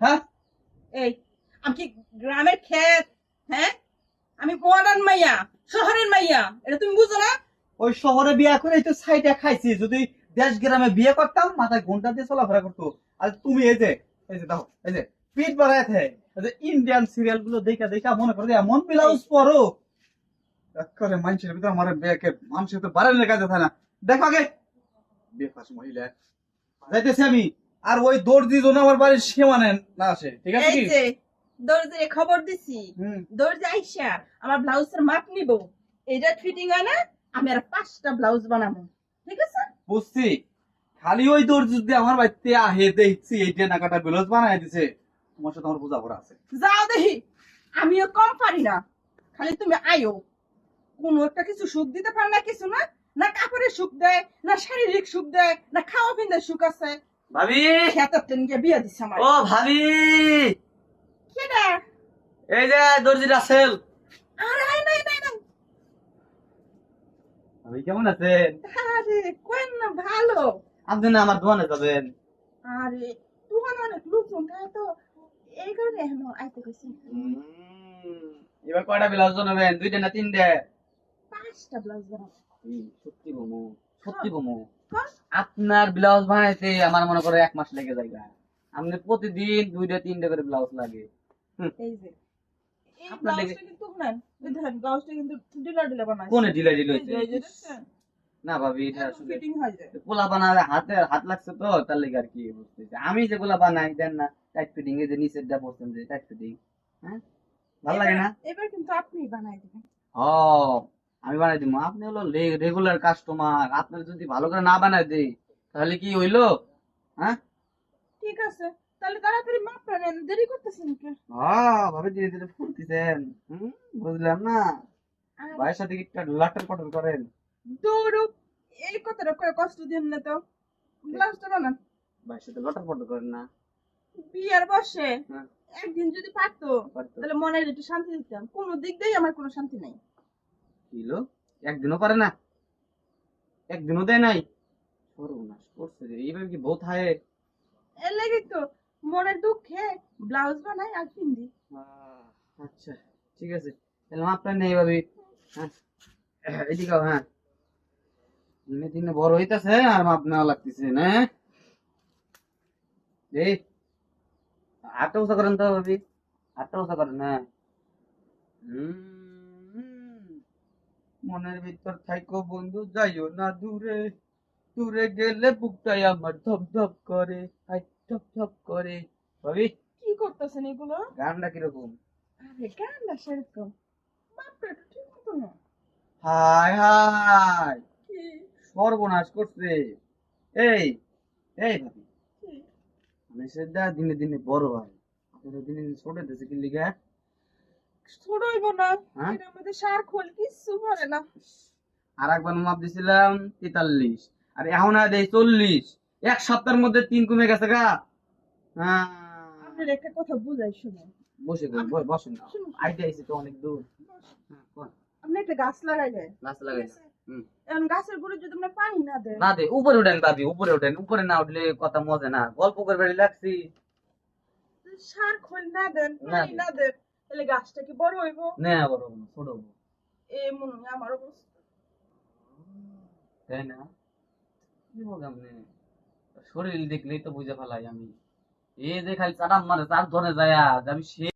হ্যাঁ? এই, আমি কি গ্রামের ক্ষেত হ্যাঁ? আমি মডার্ন মাইয়া, শহরের মাইয়া, এটা তুমি বুঝো না? ওই শহরে বিয়ে করে তো সাইডে খাইছি, যদি দেশ গ্রামে বিয়ে করতাম, মাথায় ঘণ্টা দিয়ে চলাফেরা করতো। আর তুমি এই যে এই যে দেখো, এই যে, পিঠ বাড়ায় থাকে ইন্ডিয়ান সিরিয়ালগুলো দেখা দেখা মনে করে এমন ব্লাউজ পরো। করে মানুষের ভিতরে আমার বিয়েকে মানুষের তো বাড়ানোর কাজে থাকে না। দেখো আগে। ফাঁস মহিলা। যাইতেছি আমি। আর ওই দর্জি জন্য আমার বাড়ির সীমানে না আসে ঠিক আছে কি? যে দর্জিরে খবর দিছি। দর্জি আইসা আমার ব্লাউজের মাপ নিব। এইটা ফিটিং হয় না আমি আর পাঁচটা ব্লাউজ বানাবো ঠিক আছে? বুঝছি। খালি ওই দর্জি যদি আমার বাড়িতে আহে দেখছি এইটা নাকাটা ব্লাউজ বানাই দিছে তোমার সাথে আমার বোঝাপড়া আছে। যাও দেখি আমিও কম পারি না। খালি তুমি আয়ো। কোন একটা কিছু সুখ দিতে পারে না কিছু না। না কাপড়ের সুখ দেয় না শারীরিক সুখ দেয় না খাওয়া পিন্দের সুখ আছে। ভাবি! বিয়ে আমার ও ভাবি! কেডা? এই যে দর্জি রাসেল। আরে নাই নাই নাই ভাবি কেমন আছেন? আরে কোন না ভালো। আপনি না আমার দোকানে যাবেন? আরে অনেক লোকজন থাকে তো এই কারণে এখন আইতে গেছি এবার কয়টা ব্লাউজ বানাবেন? দুইটা না তিনটে? পাঁচটা ব্লাউজ বানাবো। সত্যি বমু সত্যি বমু। কর। আপনার ব্লাউজ বানাইতে আমার মনে করে এক মাস লেগে যায় আপনি প্রতিদিন দুইটা তিনটা করে ব্লাউজ লাগে। যে যে, যে? না ভাবি এটা আসলে ফিটিং হয়ে যায়। পোলা বানা হাতে হাত লাগছে তো তার লেগে আর কি বুঝতেছি আমি যেগুলা বানাই দেন না টাইট ফিটিং এই যে নিচের ডা পড়ছেন যে টাইট ফিটিং হ্যাঁ? ভালো লাগে না? এবার- এবার কিন্তু আপনি বানাই দিবেন। ও আমি বানাই দিব। আপনি হলো রেগুলার কাস্টমার আপনার যদি ভালো করে না বানাই দেই তাহলে কি হইল? হ্যাঁ? ঠিক আছে তাহলে তাড়াতাড়ি মাপটা নেন দেরি করতেছেন কে? হ্যাঁ ভাবে ধীরে ধীরে ফুলতেছেন। হুম, বুঝলাম না। ভাইয়ের সাথে কি লাটর পটর করেন? দৌড়ো এই কথাটা কয়ে কষ্ট দিন না তো। ব্লাউজটা বানান। ভাইয়ের সাথে লটর পটর করেন না। বিয়ার বসে হ্যাঁ। একদিন যদি পারতো। তাহলে মনের একটু শান্তি দিতাম। কোনো দিক দিয়ে আমার কোনো শান্তি নাই। কিলো একদিনও পারে না। একদিনও দেয় নাই। সর্বনাশ করছে রে। এইভাবে কি বউ থাকে এর লেগে তো মনের দুঃখে ব্লাউজ বানাই আর পিন্দি। আচ্ছা ঠিক আছে। তাহলে মাপটা নেই ভাবি। হ্যাঁ এদিকে হ্যাঁ। দিনে দিনে বড় হইতাছে আর মাপ নেওয়া লাগতেছে না? এই আটটা উষা করেন তো ভাবি। আটটা উষা করেন হ্যাঁ। হুম, মনের ভিতর থাইকো বন্ধু যাইও না দূরে। দূরে গেলে বুকটাই আমার ধপ ধপ করে হাই ধপ ধপ করে। ভাবি কি করতেছেন এগুলো? গানটা কীরকম? আরে গানটা সেরকম। একটু ঠিক মতো না। হাই হাই। কি? সর্বনাশ করছে। এই এই ভাবি। কি? আমি সেটা দিনে দিনে বড় হয়। দিনে দিনে ছোট হতেছে কি লিগা না। হ্যাঁ? মধ্যে সার খোল কিছু পারে না। আর একবার মাপ দিছিলাম তেতাল্লিশ। আর এখন আর দেয় চল্লিশ। এক সপ্তাহের মধ্যে তিন কমে গেছে গা। হ্যাঁ। আপনার একটা কথা বুঝাই শুনুন। বসে গেল না। আইডিয়া আইসি তো অনেক দূর। হ্যাঁ, আপনি একটা গাছ লাগাইলেন। গাছ এখন গাছের গুঁড়ো যদি পানি না দেন। না দে উপরে উঠেন দাদি উপরে উঠেন। উপরে না উঠলে কথা মজা না। গল্প করে বেড়ে লাগছি সার খোল না দেন না পানি দেন। না দেন। তাহলে গাছটা কি বড় হইব? না বড় না, ছোট হব এমন আমার অবস্থা। তাই না? কি বলব আপনি শরীর দেখলেই তো বুঝে ফেলাই আমি। এ যে খালি চাটাম মারে চার ধরে যায় আজ। আমি সে